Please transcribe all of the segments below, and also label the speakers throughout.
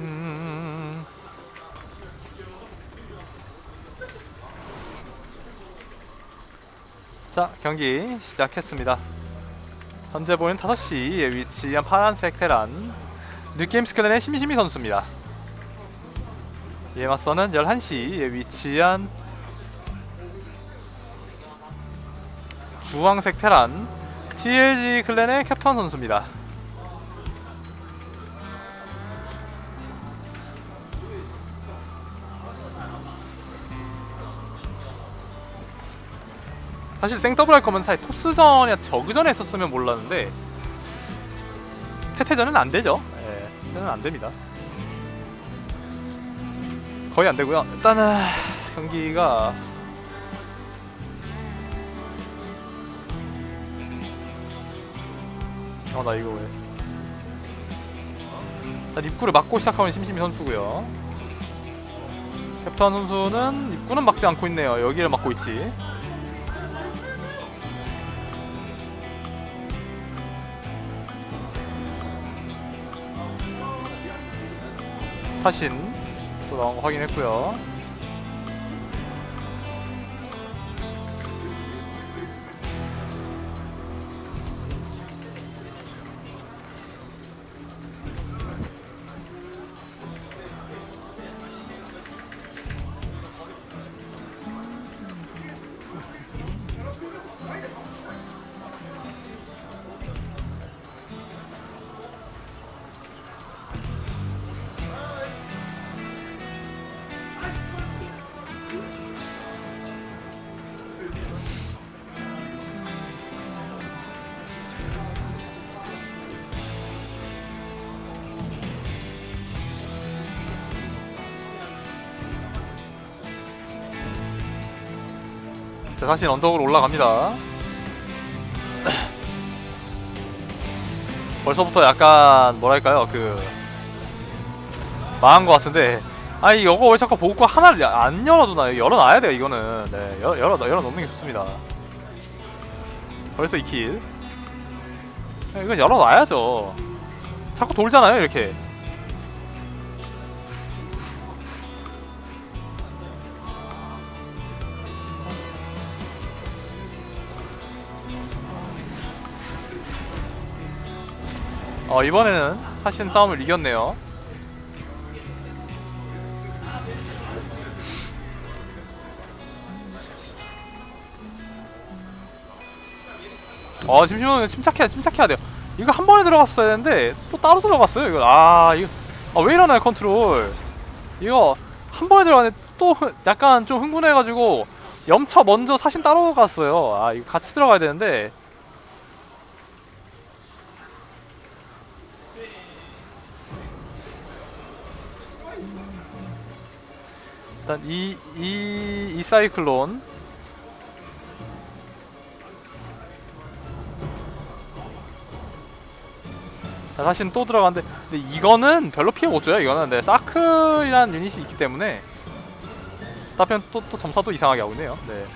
Speaker 1: 음. 자 경기 시작했습니다. 현재 보이는 5시에 위치한 파란색 테란 뉴게임스 클랜의 심시미 선수입니다. 이에 맞서는 11시에 위치한 주황색 테란 TLG 클랜의 캡탄 선수입니다. 사실 생더블 할 거면 사실 토스전이나 저그전에 했었으면 몰랐는데 태태전은 안 되죠. 예, 태태전은 안 됩니다. 거의 안 되고요. 일단은 경기가 어나 이거 왜 일단 입구를 막고 시작하는 심심이 선수고요. 캡탄 선수는 입구는 막지 않고 있네요. 여기를 막고 있지. 사신 또 나온 거 확인했고요. 자, 사신 언덕으로 올라갑니다. 벌써부터 약간 뭐랄까요 그 망한 것 같은데 아니 이거 왜 자꾸 보고 하나를 야- 안 열어두나요? 열어놔야 돼요 이거는 네 열, 열어 열어놓는 게 좋습니다. 벌써 2킬 네, 이건 열어놔야죠. 자꾸 돌잖아요 이렇게. 어 이번에는 사신 싸움을 이겼네요. 어 심심하면 침착해야 침착해야 돼요. 이거 한 번에 들어갔어야 되는데 또 따로 들어갔어요. 이거 아 이거 아, 왜 이러나요 컨트롤? 이거 한 번에 들어갔는데 또 흥- 약간 좀 흥분해가지고 염차 먼저 사신 따로 갔어요. 아 이거 같이 들어가야 되는데 일단 이, 이, 이 사이클론. 자, 사실 또 들어가는데 근데 이거는 별로 피해 못 줘요 이거는. 네, 사클이라는 유닛이 있기 때문에. 답변 또, 또 점사도 이상하게 하고 있네요. 네.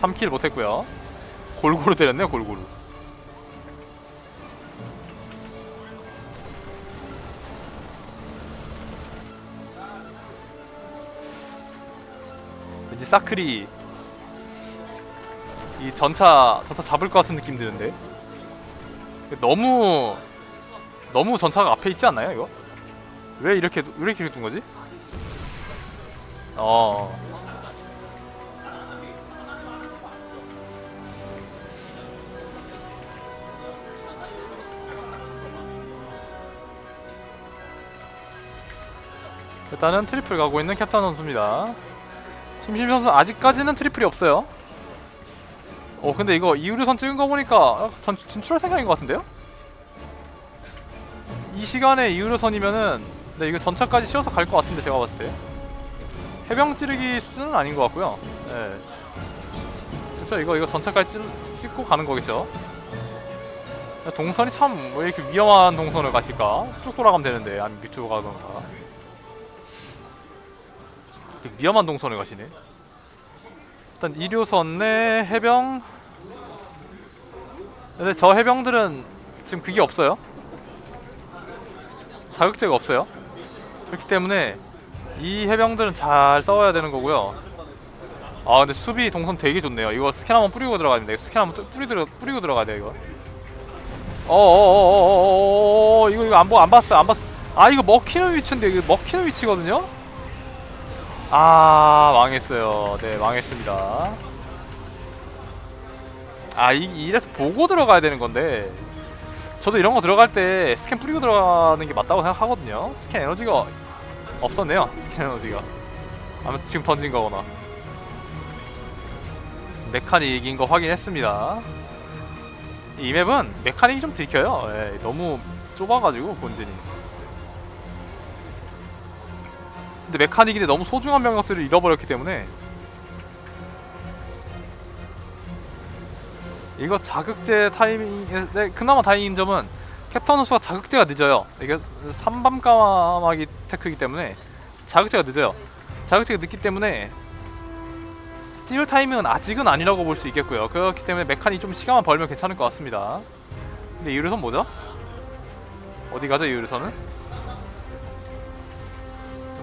Speaker 1: 3킬 못했고요. 골고루 때렸네요 골고루 사클이 이 전차 전차 잡을 것 같은 느낌 드는데 너무 너무 전차가 앞에 있지 않나요 이거? 왜 이렇게 왜 이렇게 둔 거지? 어 일단은 트리플 가고 있는 캡탄 선수입니다. 심심 선수 아직까지는 트리플이 없어요. 어 근데 이거 이후류선 찍은 거 보니까 전 진출할 생각인 것 같은데요? 이 시간에 이후류선이면은 네 이거 전차까지 씌워서 갈 것 같은데 제가 봤을 때 해병 찌르기 수준은 아닌 것 같고요. 네. 그쵸 이거 이거 전차까지 찔, 찍고 가는 거겠죠. 동선이 참 왜 이렇게 위험한 동선을 가실까? 쭉 돌아가면 되는데 아니 밑으로 가던가. 되게 위험한 동선을 가시네. 일단 2류선 내 해병 근데 저 해병들은 지금 그게 없어요 자극제가 없어요. 그렇기 때문에 이 해병들은 잘 싸워야 되는 거고요. 아 근데 수비 동선 되게 좋네요. 이거 스캔 한번 뿌리고 들어가야 됩니다. 스캔 한번 뚜- 뿌리 들어 뿌리고 들어가야 돼요 이거. 어어어어어어 이거 이거 안 보 안 봤어 안 봤어. 아 이거 먹히는 위치인데 이거 먹히는 위치거든요. 아 망했어요. 네 망했습니다. 아 이, 이래서 보고 들어가야 되는 건데 저도 이런 거 들어갈 때 스캔 뿌리고 들어가는 게 맞다고 생각하거든요. 스캔 에너지가 없었네요. 스캔 에너지가. 아마 지금 던진 거거나. 메카닉 이긴 거 확인했습니다. 이 맵은 메카닉이 좀 들켜요. 예, 너무 좁아가지고 본진이. 근데 메카닉인데 너무 소중한 병력들을 잃어버렸기 때문에 이거 자극제 타이밍에 네, 그나마 다행인 점은 캡탄 선수가 자극제가 늦어요. 이게 3밤 까마귀 테크이기 때문에 자극제가 늦어요. 자극제가 늦기 때문에 찌를 타이밍은 아직은 아니라고 볼 수 있겠고요. 그렇기 때문에 메카니 좀 시간만 벌면 괜찮을 것 같습니다. 근데 이유선 뭐죠? 어디 가죠 이유선은?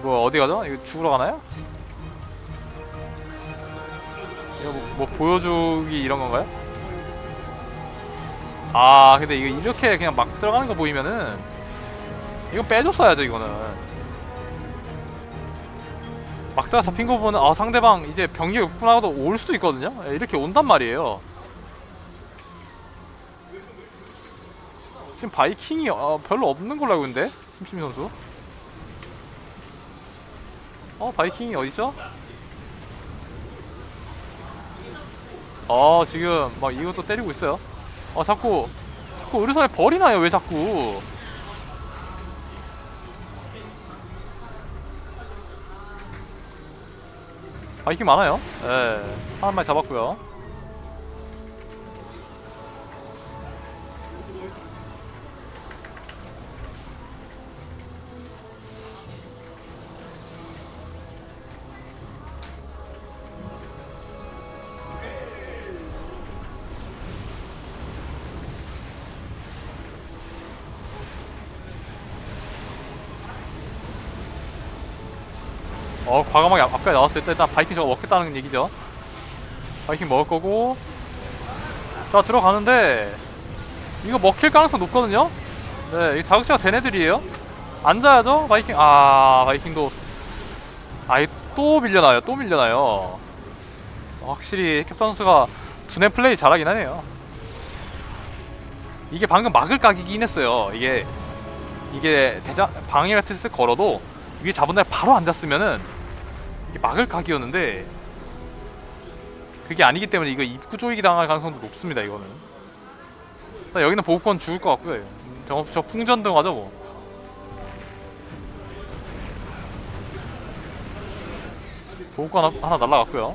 Speaker 1: 뭐 어디 가죠? 이거 죽으러 가나요? 이거 뭐, 뭐 보여주기 이런 건가요? 아 근데 이거 이렇게 그냥 막 들어가는 거 보이면은 이건 빼줬어야죠 이거는 막다가 잡힌 거 보면 아 상대방 이제 병력 하고 올 수도 있거든요 예, 이렇게 온단 말이에요 지금 바이킹이 어, 별로 없는 걸로 알고 있는데 심심이 선수 어 바이킹이 어디죠? 어 지금 막 이것도 때리고 있어요. 어 자꾸 자꾸 의료선에 벌이 나요 왜 자꾸? 바이킹 많아요? 예한 마리 잡았고요 어 과감하게 앞- 앞까지 나왔을 때 일단 바이킹 저거 먹겠다는 얘기죠. 바이킹 먹을 거고. 자 들어가는데 이거 먹힐 가능성 높거든요? 네 자극제가 된 애들이에요. 앉아야죠 바이킹. 아 바이킹도 아이 또 밀려나요 또 밀려나요. 어, 확실히 캡탄 선수가 두뇌 플레이 잘하긴 하네요. 이게 방금 막을 각이긴 했어요 이게. 이게 대장 방해 매트리스 걸어도 위에 잡은 날 바로 앉았으면은 막을 각이었는데 그게 아니기 때문에 이거 입구 조이기 당할 가능성도 높습니다 이거는. 여기는 보급권 죽을 것 같고요. 저, 저 풍전등 하죠 뭐. 보급권 하- 하나 날라갔고요.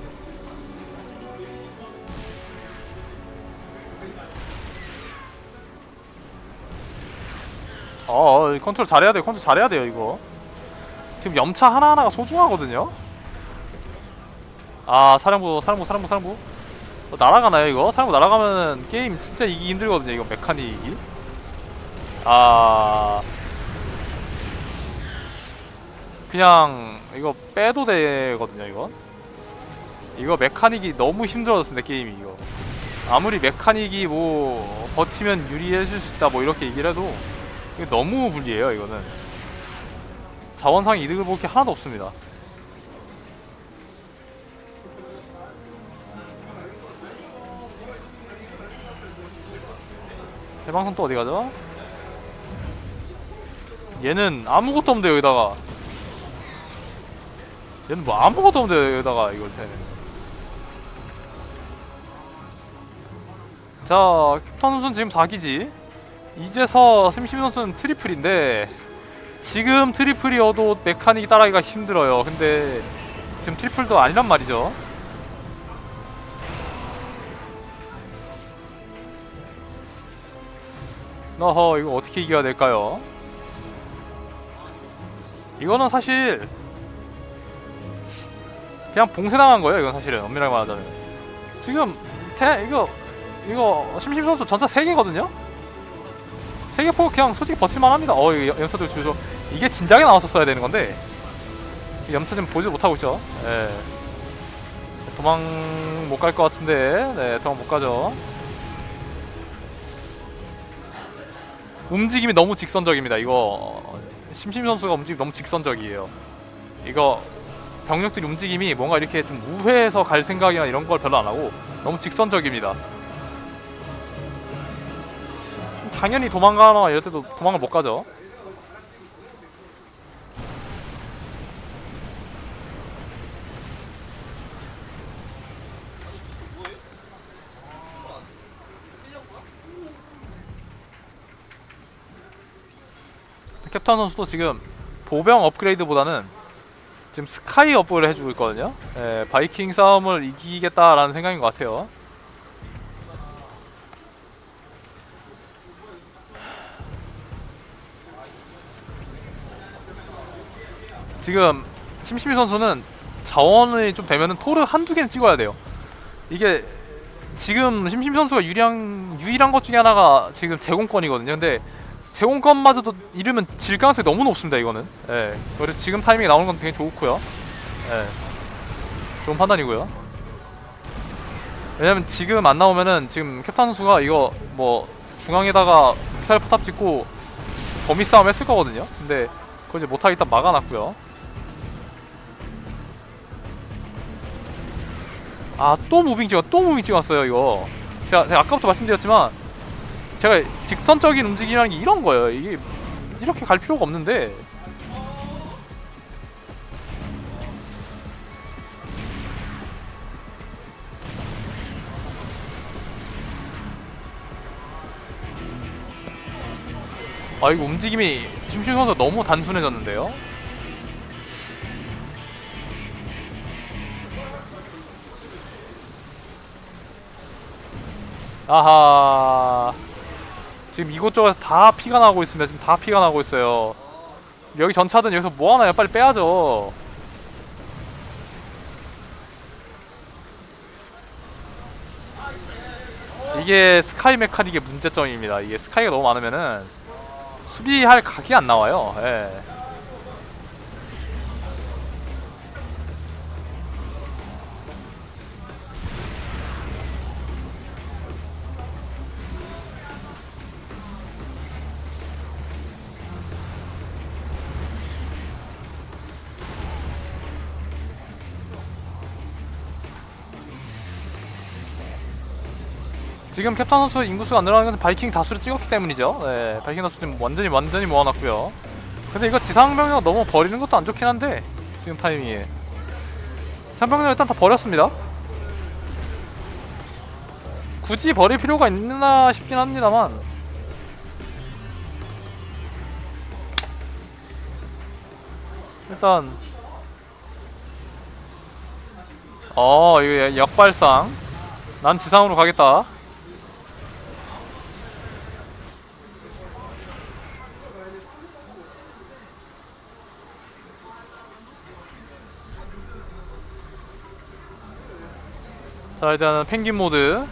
Speaker 1: 어, 어이 컨트롤 잘해야 돼요. 컨트롤 잘해야 돼요 이거. 지금 염차 하나하나가 소중하거든요 아 사령부 사령부 사령부 사령부. 어, 날아가나요 이거? 사령부 날아가면 게임 진짜 이기 힘들거든요 이거 메카닉이. 아. 그냥 이거 빼도 되거든요 이거. 이거 메카닉이 너무 힘들어졌습니다 게임이 이거. 아무리 메카닉이 뭐 버티면 유리해질 수 있다 뭐 이렇게 얘기를 해도 너무 불리해요 이거는. 자원상 이득을 볼 게 하나도 없습니다. 해방선 또 어디 가죠? 얘는 아무것도 없는데 여기다가 얘는 뭐 아무것도 없는데 여기다가 이걸 테네 자 캡탄 선수는 지금 4기지 이제서 심시민 선수는 트리플인데 지금 트리플이어도 메카닉이 따라가기가 힘들어요. 근데 지금 트리플도 아니란 말이죠. 어허 이거 어떻게 이겨야 될까요? 이거는 사실 그냥 봉쇄당한 거예요. 이건 사실은 엄밀하게 말하자면 지금 태 이거 이거 심심 선수 전차 3개거든요? 세계포 그냥 솔직히 버틸만 합니다. 어, 이거 염차도 주소 이게 진작에 나왔었어야 되는 건데 이 염차 지금 보지 못하고 있죠. 예. 도망 못 갈 것 같은데, 네, 도망 못 가죠. 움직임이 너무 직선적입니다. 이거 심심 선수가 움직임 너무 직선적이에요. 이거 병력들 움직임이 뭔가 이렇게 좀 우회해서 갈 생각이나 이런 걸 별로 안 하고 너무 직선적입니다. 당연히 도망가거나 이럴 때도 도망을 못 가죠. 캡탄 선수도 지금 보병 업그레이드보다는 지금 스카이 업을 해주고 있거든요. 예, 바이킹 싸움을 이기겠다라는 생각인 것 같아요. 지금 심심이 선수는 자원이 좀 되면은 토르 한두 개는 찍어야 돼요. 이게 지금 심심이 선수가 유리한 유일한 것 중에 하나가 지금 제공권이거든요. 근데 제공권마저도 이르면 질 가능성이 너무 높습니다. 이거는. 예. 그래서 지금 타이밍에 나오는 건 되게 좋고요. 예. 좋은 판단이고요. 왜냐면 지금 안 나오면은 지금 캡탄 선수가 이거 뭐 중앙에다가 미사일 포탑 짓고 범위 싸움 했을 거거든요. 근데 그거 이제 일단 막아놨고요. 아 또 무빙 찍어 또 무빙 찍었어요 이거 제가, 제가 아까부터 말씀드렸지만 제가 직선적인 움직임이라는 게 이런 거예요. 이게 이렇게 갈 필요가 없는데. 아 이거 움직임이 심심 선수 너무 단순해졌는데요? 아하 지금 이곳저곳에서 다 피가 나고 있습니다. 지금 다 피가 나고 있어요. 여기 전차든 여기서 뭐 하나요? 빨리 빼야죠. 이게 스카이 메카닉의 문제점입니다. 이게 스카이가 너무 많으면은 수비할 각이 안 나와요. 예. 지금 캡탄 선수 인구수가 안 늘어나는 건 바이킹 다수를 찍었기 때문이죠. 네, 바이킹 다수 지금 완전히 완전히 모아놨고요. 근데 이거 지상병력 너무 버리는 것도 안 좋긴 한데 지금 타이밍에 지상병력 일단 다 버렸습니다. 굳이 버릴 필요가 있나 싶긴 합니다만 일단 어 이거 역발상 난 지상으로 가겠다 자 일단은 펭귄 모드.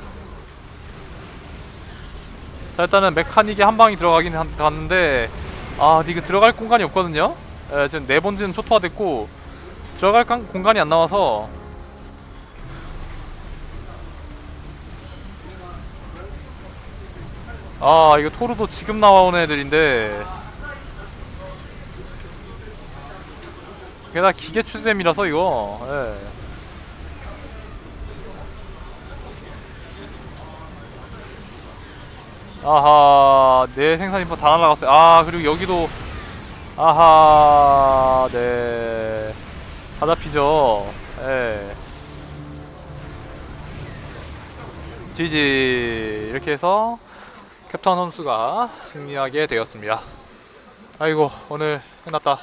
Speaker 1: 자 일단은 메카닉에 한 방이 들어가긴 한- 갔는데 아 이거 들어갈 공간이 없거든요? 예, 지금 네 번째는 초토화됐고 들어갈 강- 공간이 안 나와서. 아 이거 토르도 지금 나와온 애들인데. 게다가 기계 추잼이라서 이거. 예. 아하 내 생산 인포 다 날라갔어요. 아 그리고 여기도 아하 네다 잡히죠. 예. 지지 이렇게 해서 캡탄 선수가 승리하게 되었습니다. 아이고 오늘 끝났다